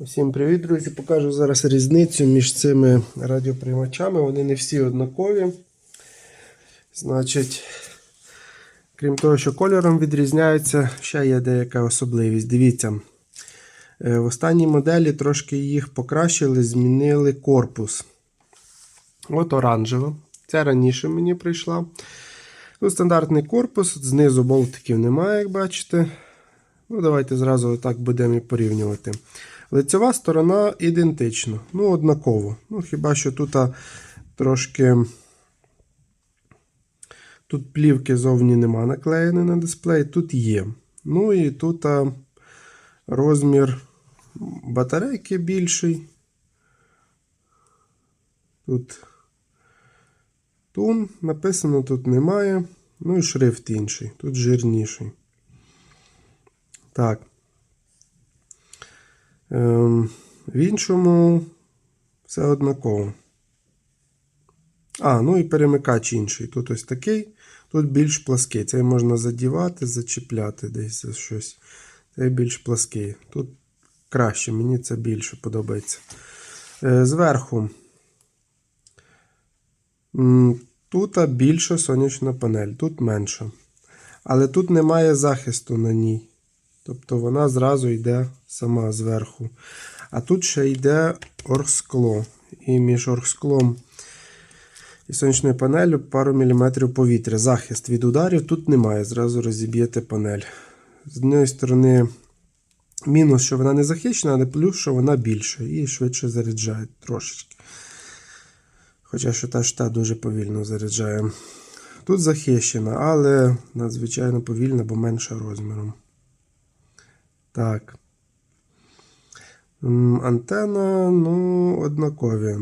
Усім привіт, друзі! Покажу зараз різницю між цими радіоприймачами. Вони не всі однакові. Значить, крім того, що кольором відрізняються, ще є деяка особливість. Дивіться, е, в останній моделі трошки їх покращили, змінили корпус. От оранжева. Ця раніше мені прийшла. Тут стандартний корпус, знизу болтиків немає, як бачите. Ну, Давайте зразу так будемо і порівнювати. Лицева сторона ідентична, ну, однаково. Ну, хіба що тут трошки. Тут плівки зовні нема наклеєні на дисплей, тут є. Ну і тут розмір батарейки більший. Тут тун написано тут немає. Ну і шрифт інший, тут жирніший. Так. Ем, в іншому все однаково. А, ну і перемикач інший. Тут ось такий, тут більш плаский. Цей можна задівати, зачіпляти десь за щось. Цей більш плаский. Тут краще, мені це більше подобається. Е, зверху. Тут більша сонячна панель, тут менша. Але тут немає захисту на ній. Тобто вона зразу йде сама зверху. А тут ще йде оргскло. І між оргсклом і сонячною панелью пару міліметрів повітря. Захист від ударів тут немає, зразу розіб'єте панель. З однієї сторони, мінус, що вона не захищена, але плюс, що вона більша і швидше заряджає трошечки. Хоча що та ж та дуже повільно заряджає. Тут захищена, але надзвичайно повільна, бо менша розміром. Так. Антена, ну, однакові.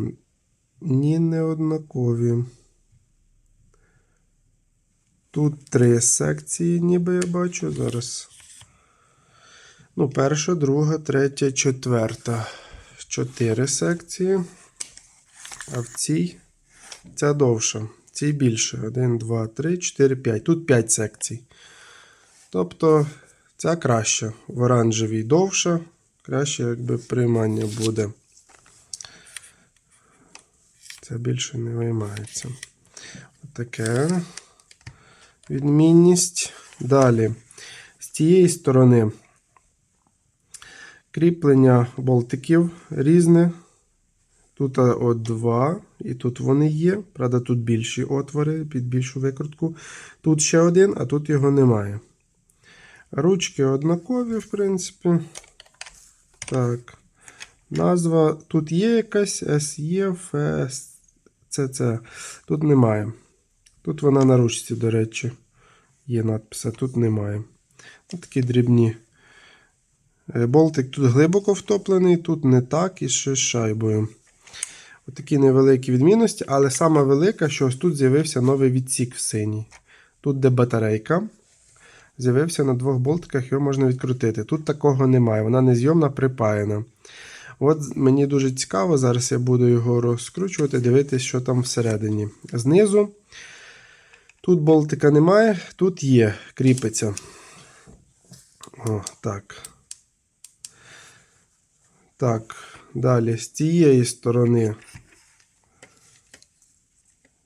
Ні, не однакові. Тут три секції, ніби я бачу. Зараз. Ну, перша, друга, третя, четверта. Чотири секції. А в цій ця довша. Цій більше. 1, 2, 3, 4, 5. Тут 5 секцій. Тобто. Ця краща. В оранжевій довша. Краще, якби приймання буде. Це більше не виймається. Таке відмінність. Далі. З цієї сторони кріплення болтиків різне. Тут от два, і тут вони є. Правда, тут більші отвори під більшу викрутку. Тут ще один, а тут його немає. Ручки однакові, в принципі. Так. Назва тут є якась SE, FS, CC. Тут немає. Тут вона на ручці, до речі, є надпис, а тут немає. Ось такі дрібні. Е, Болтик тут глибоко втоплений, тут не так і ще з шайбою. Отакі невеликі відмінності, але сама велика, що ось тут з'явився новий відсік в синій. Тут де батарейка з'явився на двох болтиках, його можна відкрутити. Тут такого немає, вона незйомна, припаяна. От мені дуже цікаво, зараз я буду його розкручувати, дивитися, що там всередині. Знизу. Тут болтика немає, тут є, кріпиться. О, так. Так, далі з цієї сторони.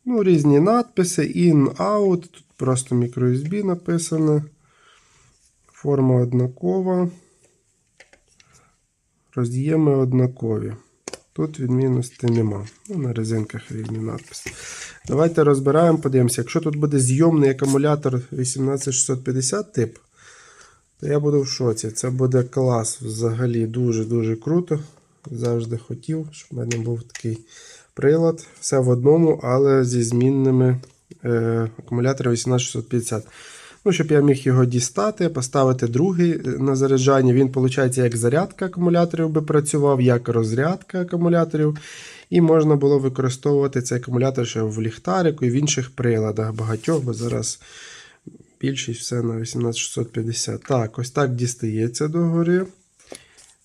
Ну, різні надписи, in, out, тут просто microUSB написано. Форма однакова. Роз'єми однакові. Тут відмінностей нема. Ну, на резинках різні надписи. Давайте розбираємо, подивимося. Якщо тут буде зйомний акумулятор 18650 тип, то я буду в шоці. Це буде клас взагалі дуже-дуже круто. Завжди хотів, щоб в мене був такий прилад. Все в одному, але зі змінними е, акумуляторами 18650. Ну, щоб я міг його дістати, поставити другий е, на заряджання. Він, виходить, як зарядка акумуляторів би працював, як розрядка акумуляторів. І можна було використовувати цей акумулятор ще в ліхтарику і в інших приладах багатьох, бо зараз більшість все на 18650. Так, ось так дістається догори.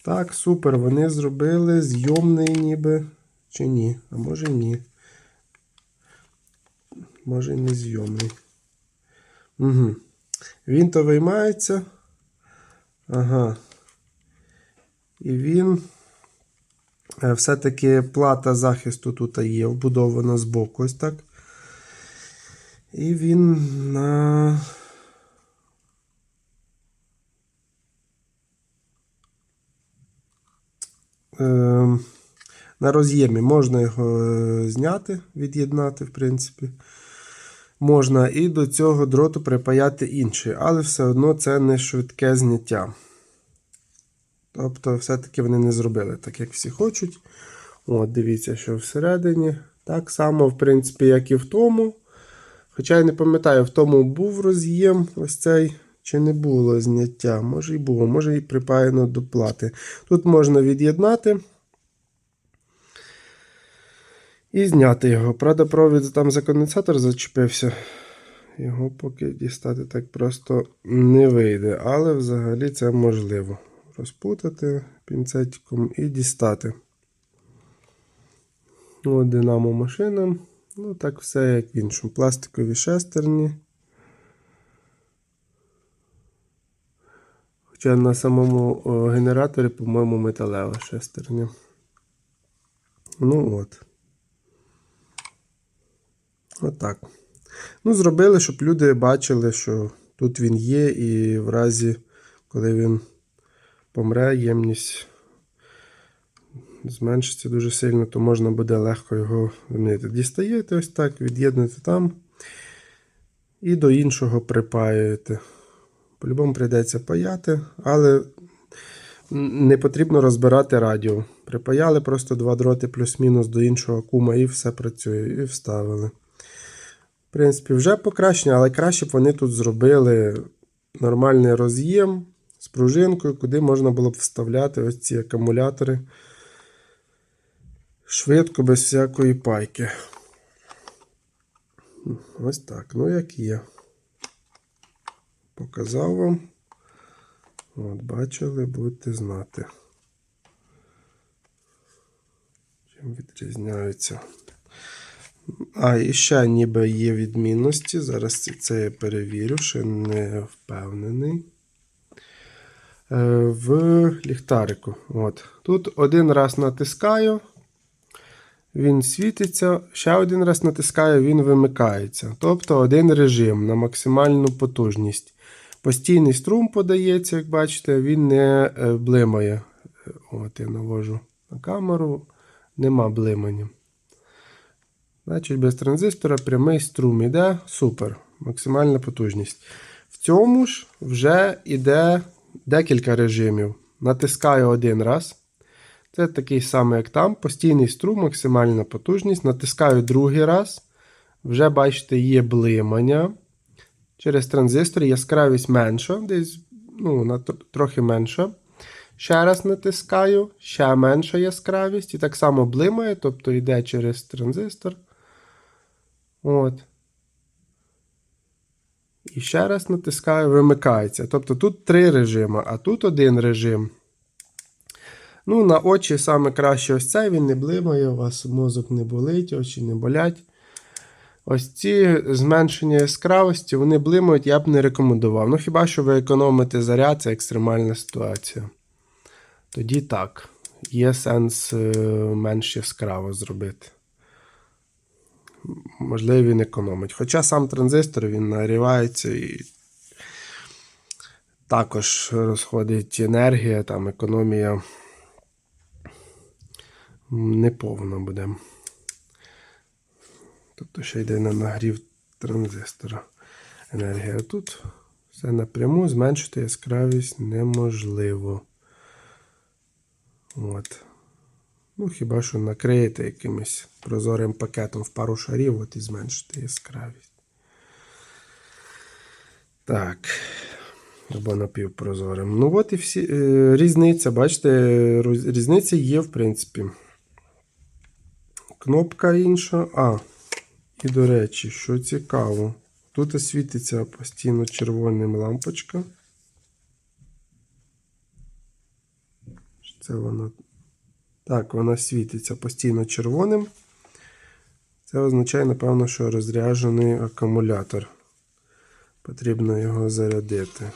Так, супер. Вони зробили зйомний ніби. Чи ні? А може ні. Може і не зйомний. Угу. Він то виймається. Ага. І він Е, Все-таки плата захисту тут є вбудована збоку, ось так. І він на. Ем, на роз'ємі можна його е, зняти, від'єднати, в принципі. Можна і до цього дроту припаяти інший, але все одно це не швидке зняття. Тобто, все-таки вони не зробили так, як всі хочуть. От, дивіться, що всередині. Так само, в принципі, як і в тому. Хоча я не пам'ятаю, в тому був роз'єм ось цей, чи не було зняття. Може і було, може і припаяно до плати. Тут можна від'єднати і зняти його. Правда, провід там за конденсатор зачепився. Його поки дістати так просто не вийде. Але взагалі це можливо. Розпутати пінцетиком і дістати. От динамо машина. Ну, так все як в іншому. Пластикові шестерні. Хоча на самому генераторі, по-моєму, металева шестерня. Ну от. Отак. Ну, зробили, щоб люди бачили, що тут він є, і в разі, коли він помре, ємність зменшиться дуже сильно, то можна буде легко його вимінити. Дістаєте ось так, від'єднуєте там і до іншого припаюєте. По-любому прийдеться паяти, але не потрібно розбирати радіо. Припаяли просто два дроти плюс-мінус до іншого кума і все працює, і вставили. В принципі, вже покращення, але краще б вони тут зробили нормальний роз'єм з пружинкою, куди можна було б вставляти ось ці акумулятори швидко, без всякої пайки. Ось так. Ну, як є. Показав вам. От, бачили, будете знати. Чим відрізняються. А, і ще ніби є відмінності. Зараз це- я перевірю, ще не впевнений. Е, В ліхтарику. От. Тут один раз натискаю, він світиться, ще один раз натискаю, він вимикається. Тобто один режим на максимальну потужність. Постійний струм подається, як бачите, він не е, блимає. От я навожу на камеру, нема блимання. Значить, без транзистора прямий струм іде. Супер. Максимальна потужність. В цьому ж вже йде декілька режимів. Натискаю один раз. Це такий самий, як там. Постійний струм, максимальна потужність. Натискаю другий раз. Вже, бачите, є блимання. Через транзистор яскравість менша, десь ну, на тр- трохи менша. Ще раз натискаю, ще менша яскравість. І так само блимає, тобто йде через транзистор. От. І ще раз натискаю, вимикається. Тобто тут три режими, а тут один режим. Ну, на очі саме краще ось цей, він не блимає, у вас мозок не болить, очі не болять. Ось ці зменшення яскравості, вони блимають, я б не рекомендував. Ну, хіба що ви економите заряд, це екстремальна ситуація. Тоді так, є сенс е, менш яскраво зробити. Можливо, він економить. Хоча сам транзистор він нагрівається і також розходить енергія, там економія неповна буде. Тобто ще йде на нагрів транзистора енергія. Тут все напряму зменшити яскравість неможливо. От. Ну, хіба що накриєте якимось прозорим пакетом в пару шарів, от і зменшити яскравість. Так. Або напівпрозорим. Ну, от і всі е, різниця, бачите, різниця є, в принципі. Кнопка інша. А, і до речі, що цікаво, тут світиться постійно червоним лампочка. Це вона. Так, вона світиться постійно червоним. Це означає, напевно, що розряджений акумулятор. Потрібно його зарядити.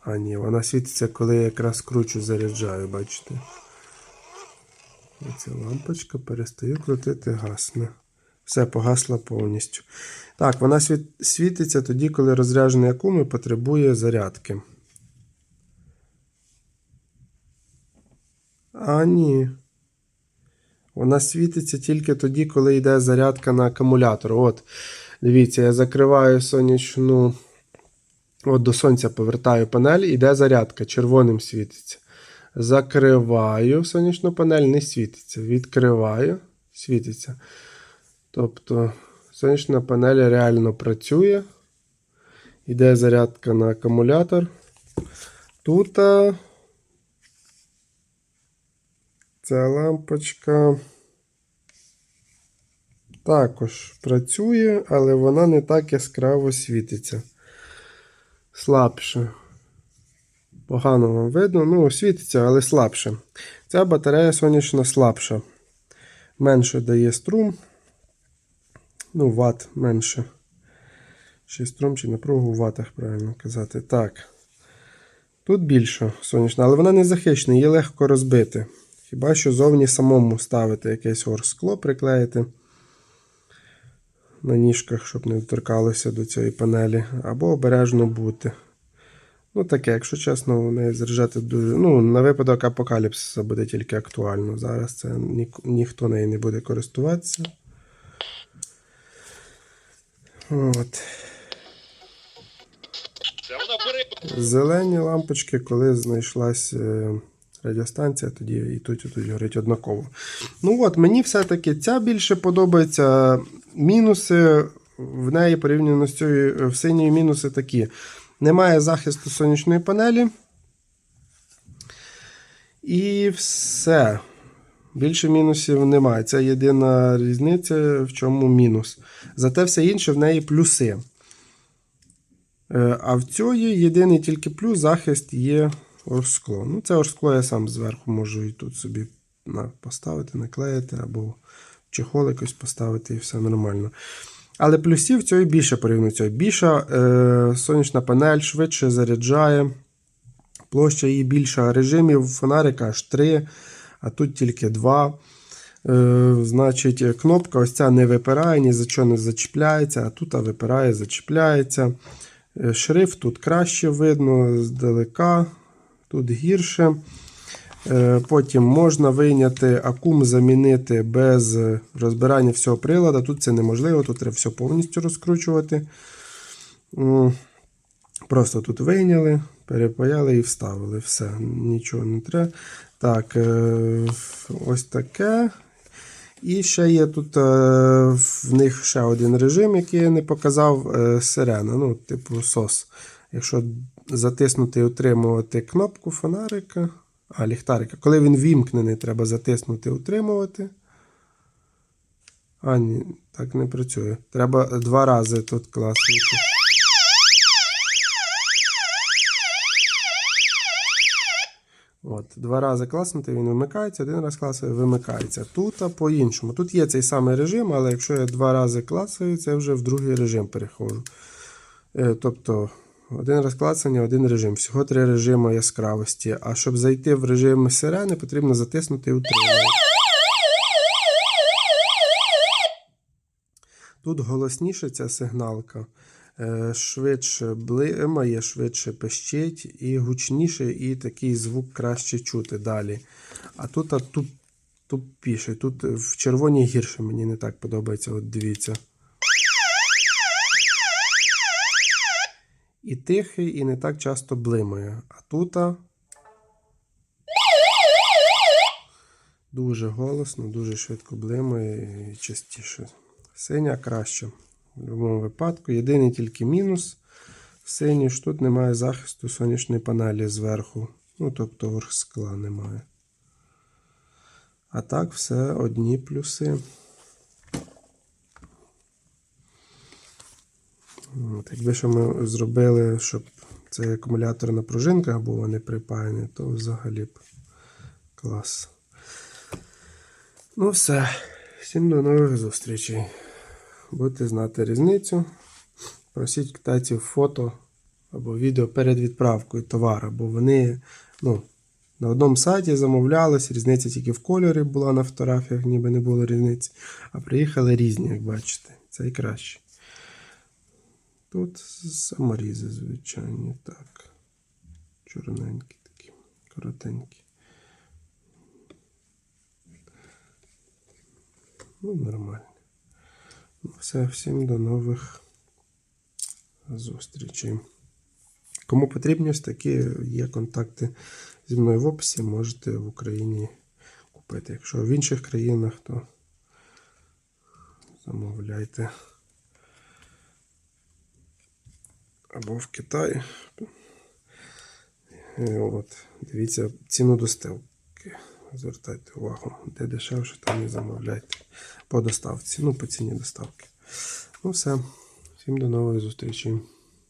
А, ні, вона світиться, коли я якраз кручу заряджаю, бачите. Оця лампочка перестаю крутити, гасне. Все погасла повністю. Так, вона світиться тоді, коли розряджений акум потребує зарядки. А, ні. Вона світиться тільки тоді, коли йде зарядка на акумулятор. От, дивіться, я закриваю сонячну. От до сонця повертаю панель, іде зарядка, червоним світиться. Закриваю сонячну панель, не світиться. Відкриваю, світиться. Тобто сонячна панель реально працює. Іде зарядка на акумулятор. Тут а, ця лампочка також працює, але вона не так яскраво світиться. Слабше. Погано вам видно. Ну, світиться, але слабше. Ця батарея сонячна слабша. Менше дає струм. Ну, ват менше. Чи струм, чи напругу в ватах, правильно казати. Так. Тут більше сонячна, але вона не захищена, її легко розбити. Хіба що зовні самому ставити якесь оргскло, приклеїти на ніжках, щоб не доторкалося до цієї панелі, або обережно бути. Ну, таке, якщо чесно, в неї заряджати дуже. Ну, на випадок апокаліпсиса буде тільки актуально. Зараз це ні, ніхто нею не буде користуватися. От. Зелені лампочки, коли знайшлась е, радіостанція, тоді і тут, і тут горить однаково. Ну от, мені все-таки ця більше подобається. Мінуси в неї порівняно з цією в синьої мінуси такі. Немає захисту сонячної панелі. І все. Більше мінусів немає. Це єдина різниця, в чому мінус. Зате все інше в неї плюси. Е, А в цієї єдиний тільки плюс захист є орскло. Ну, це орскло я сам зверху можу і тут собі поставити, наклеїти або в чехол якось поставити і все нормально. Але плюсів цієї більше порівняно цього. Більша е, сонячна панель швидше заряджає. Площа її більша. Режимів фонарика аж 3, а тут тільки 2. Е, значить, кнопка ось ця не випирає, ні за що не зачіпляється, а тут а випирає, зачіпляється. Е, Шрифт тут краще видно здалека, тут гірше. Е, Потім можна вийняти акум, замінити без розбирання всього приладу. Тут це неможливо, тут треба все повністю розкручувати. Просто тут вийняли, перепаяли і вставили. Все, нічого не треба. Так, е, ось таке. І ще є тут е, в них ще один режим, який я не показав сирена, ну, типу SOS. Якщо затиснути і утримувати кнопку фонарика, а ліхтарика, коли він вімкнений, треба затиснути і утримувати. А, ні, так не працює. Треба два рази тут класнути. От, Два рази класнути, він вимикається, один раз класує, вимикається. Тут а по-іншому. Тут є цей самий режим, але якщо я два рази класую, це вже в другий режим переходжу. Е, тобто, один раз клацання, один режим. Всього три режими яскравості. А щоб зайти в режим сирени, потрібно затиснути утримувати. Тут голосніше ця сигналка. Е, Швидше блимає, швидше пищить і гучніше, і такий звук краще чути далі. А тут туп, тупіше. Тут в червоній гірше мені не так подобається. От дивіться. І тихий, і не так часто блимає. А тут дуже голосно, дуже швидко блимає і частіше. Синя краще. В будь-якому випадку. Єдиний тільки мінус синій, що тут немає захисту сонячної панелі зверху. Ну, тобто оргскла немає. А так, все одні плюси. От, якби що ми зробили, щоб цей акумулятор на пружинках був, а не припаяний, то взагалі б клас. Ну все. Всім до нових зустрічей. Будете знати різницю. Просіть китайців фото або відео перед відправкою товару, бо вони ну, на одному сайті замовлялись, різниця тільки в кольорі була на фотографіях, ніби не було різниці. А приїхали різні, як бачите. Це і краще. Тут саморізи, звичайні, так. Чорненькі такі, коротенькі. Ну, нормально. Ну, Все, всім до нових зустрічей. Кому потрібні ось такі, є контакти зі мною в описі, можете в Україні купити. Якщо в інших країнах, то замовляйте. Або в Китаї. От, дивіться ціну доставки. Звертайте увагу, де дешевше, там і замовляйте по доставці. Ну, по ціні доставки. Ну все. Всім до нової зустрічей.